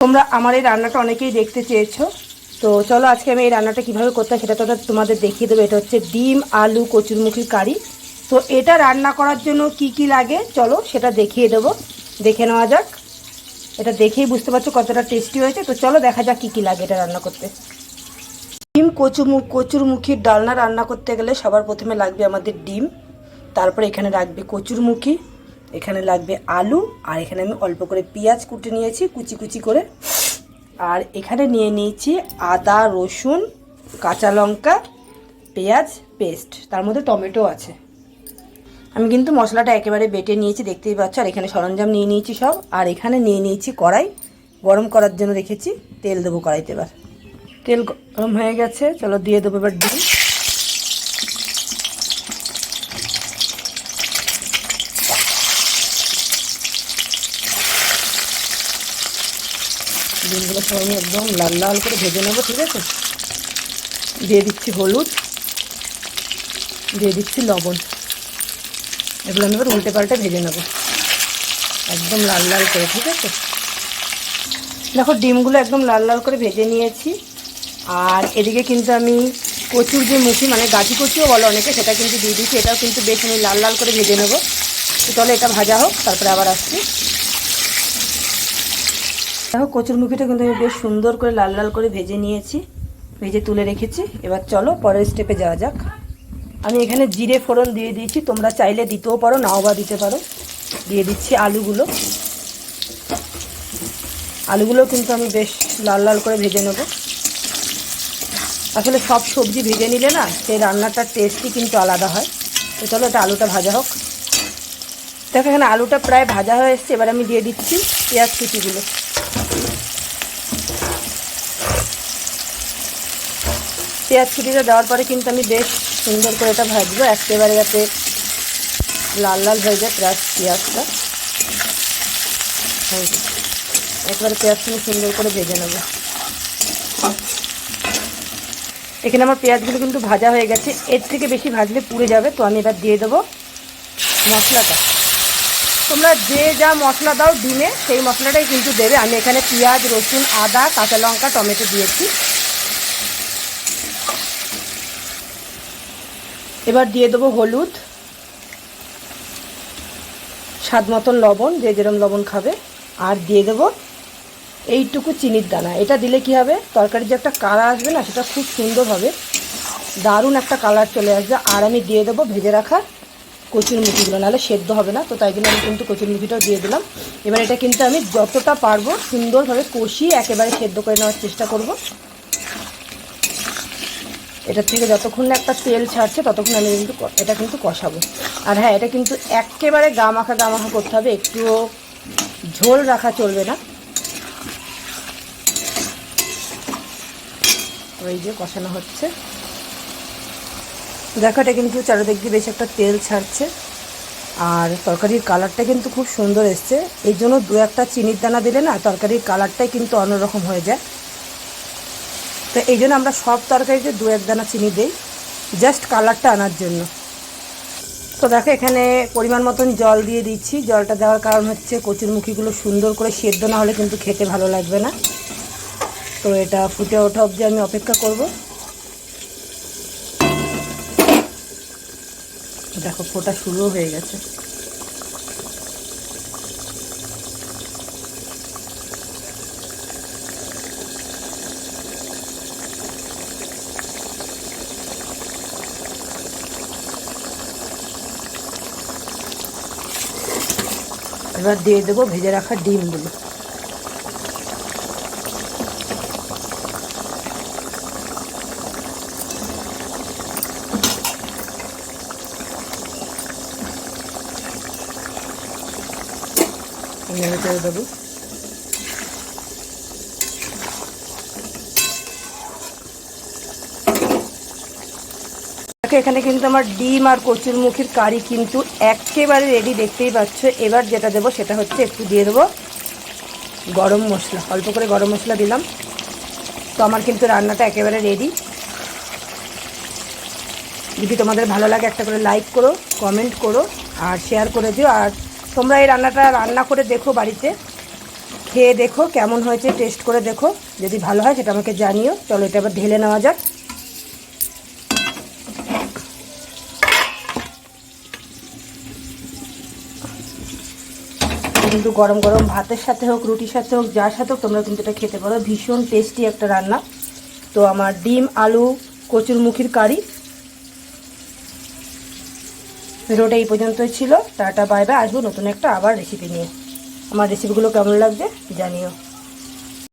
তোমরা আমার এই রান্নাটা অনেকেই দেখতে চেয়েছো। তো চলো আজকে আমি এই রান্নাটা কীভাবে করতে সেটা তো তোমাদের দেখিয়ে দেবো। এটা হচ্ছে ডিম, আলু, কচুরমুখির কারি। তো এটা রান্না করার জন্য কি কি লাগে? চলো সেটা দেখিয়ে দেবো। দেখে নেওয়া যাক। এটা দেখেই বুঝতে পারছ কতটা টেস্টি হয়েছে। তো চলো দেখা যাক কী কী লাগে এটা রান্না করতে। ডিম কচুমুখ কচুরমুখির ডালনা রান্না করতে গেলে সবার প্রথমে লাগবে আমাদের ডিম। তারপরে এখানে রাখবে কচুরমুখী। এখানে লাগবে আলু, আর এখানে আমি অল্প করে পেঁয়াজ কুটে নিয়েছি, কুচি কুচি করে। আর এখানে নিয়ে নিয়েছি আদা, রসুন, কাঁচা লঙ্কা, পেঁয়াজ পেস্ট। তার মধ্যে টমেটো আছে। আমি কিন্তু মশলাটা একেবারে বেটে নিয়েছি, দেখতেই পাচ্ছ। আর এখানে সরঞ্জাম নিয়ে নিয়েছি সব। আর এখানে নিয়ে নিয়েছি কড়াই। গরম করার জন্য রেখেছি। তেল দেবো কড়াইতে এবার। তেল গরম হয়ে গেছে। চলো দিয়ে দেবো এবার ডিম ডিমগুলো সব আমি একদম লাল লাল করে ভেজে নেব, ঠিক আছে? দিয়ে দিচ্ছি হলুদ, দিয়ে দিচ্ছি লবণ। এগুলো আমি এবার উল্টে পাল্টে ভেজে নেব। একদম লাল লাল করে, ঠিক আছে? দেখো, ডিমগুলো একদম লাল লাল করে ভেজে নিয়েছি। আর এদিকে কিন্তু আমি কচুর যে মুখি মানে গাছি কচুও বলো অনেকে, সেটা কিন্তু দিয়ে দিচ্ছি এটাও কিন্তু বেশ আমি লাল লাল করে ভেজে নেব। তো চলো, এটা ভাজা হোক, তারপরে আবার আসছি। দেখো, কচুর মুখিটা কিন্তু আমি বেশ সুন্দর করে লাল লাল করে ভেজে নিয়েছি। ভেজে তুলে রেখেছি। এবার চলো পরের স্টেপে যাওয়া যাক। আমি এখানে জিরে ফোড়ন দিয়ে দিয়েছি। তোমরা চাইলে দিতেও পারো, নাও বা দিতে পারো। দিয়ে দিচ্ছি আলুগুলো। আলুগুলো কিন্তু আমি বেশ লাল লাল করে ভেজে নেব। আসলে সব সবজি ভেজে নিলে না, সেই রান্নাটার টেস্টই কিন্তু আলাদা হয়। তো চলো এটা আলুটা ভাজা হোক। দেখো, এখানে আলুটা প্রায় ভাজা হয়ে এসছে। এবার আমি দিয়ে দিচ্ছি পেঁয়াজ কুচিগুলো। পেঁয়াজ কুচিটা দেওয়ার পরে কিন্তু আমি বেশ সুন্দর করে এটা ভাজবো। একেবারে যাতে লাল লাল হয়ে যায় প্লাস পেঁয়াজটা। একবারে পেঁয়াজটা সুন্দর করে ভেজে নেব। এখানে আমার পেঁয়াজগুলো কিন্তু ভাজা হয়ে গেছে। এর থেকে বেশি ভাজলে পুড়ে যাবে, তো আমি এবার দিয়ে দেবো মশলাটা। তোমরা যে যা মশলা দাও ডিমে, সেই মশলাটাই কিন্তু দেবে। আমি এখানে পেঁয়াজ, রসুন, আদা, কাঁচা লঙ্কা, টমেটো দিয়েছি। এবার দিয়ে দেবো হলুদ, স্বাদ মতন লবণ, যে যেরম লবণ খাবে, আর দিয়ে দেবো এইটুকু চিনির দানা। এটা দিলে কি হবে? তরকারির যে একটা কালার আসবে না, সেটা খুব সুন্দর হবে। দারুণ একটা কালার চলে আসবে। আর আমি দিয়ে দেবো ভেজে রাখা কচুর মুখিগুলো নাহলে সেদ্ধ হবে না, তো তাই জন্য আমি কিন্তু কচুর মুখিটাও দিয়ে দিলাম। এবার এটা কিন্তু আমি যতটা পারব সুন্দরভাবে কষিয়ে একেবারে সেদ্ধ করে নেওয়ার চেষ্টা করব। এটার থেকে যতক্ষণ না একটা তেল ছাড়ছে, ততক্ষণ আমি কিন্তু এটা কিন্তু কষাবো। আর হ্যাঁ এটা কিন্তু একেবারে গা মাখা গা মাখা করতে হবে, একটুও ঝোল রাখা চলবে না। ওই যে কষানো হচ্ছে। দেখো, এটা কিন্তু চারিদিক দিয়ে বেশ একটা তেল ছাড়ছে। আর তরকারির কালারটা কিন্তু খুব সুন্দর এসছে। এই জন্য দু একটা চিনির দানা দিলে না, তরকারির কালারটাই কিন্তু অন্যরকম হয়ে যায়। তো এই জন্য আমরা সব তরকারিতে দু এক দানা চিনি দিই জাস্ট কালারটা আনার জন্য। তো দেখো এখানে পরিমাণ মতন জল দিয়ে দিচ্ছি। জলটা দেওয়ার কারণ হচ্ছে কচুরমুখিগুলো সুন্দর করে সেদ্ধ না হলে কিন্তু খেতে ভালো লাগবে না। তো এটা ফুটে ওঠা অবধি আমি অপেক্ষা করব। দেখো ফোটা শুরুও হয়ে গেছে। এবার দিয়ে দেবো ভেজে রাখা ডিমগুলো নেড়ে দেবো এখানে কিন্তু আমার ডিম আর কচুর মুখির কারি কিন্তু একেবারে রেডি দেখতেই পাচ্ছ। এবার যেটা দেবো সেটা হচ্ছে একটু দিয়ে দেবো গরম মশলা। অল্প করে গরম মশলা দিলাম। তো আমার কিন্তু রান্নাটা একেবারে রেডি যদি তোমাদের ভালো লাগে একটা করে লাইক করো কমেন্ট করো আর শেয়ার করে দিও। আর তোমরা এই রান্নাটা রান্না করে দেখো বাড়িতে। খেয়ে দেখো কেমন হয়েছে টেস্ট করে দেখো। যদি ভালো হয় সেটা আমাকে জানিও। চলো এটা এবার ঢেলে নেওয়া যাক। কিন্তু গরম গরম ভাতের সাথে হোক, রুটির সাথে হোক, যার সাথে হোক, তোমরা কিন্তু এটা খেতে পারো। ভীষণ টেস্টি একটা রান্না। তো আমার ডিম, আলু কচুরমুখির কারি। ভিডিওটা এই পর্যন্তই ছিল। Tata, bye bye. আসব নতুন একটা আবার রেসিপি নিয়ে। আমার রেসিপিগুলো কেমন লাগবে জানিও।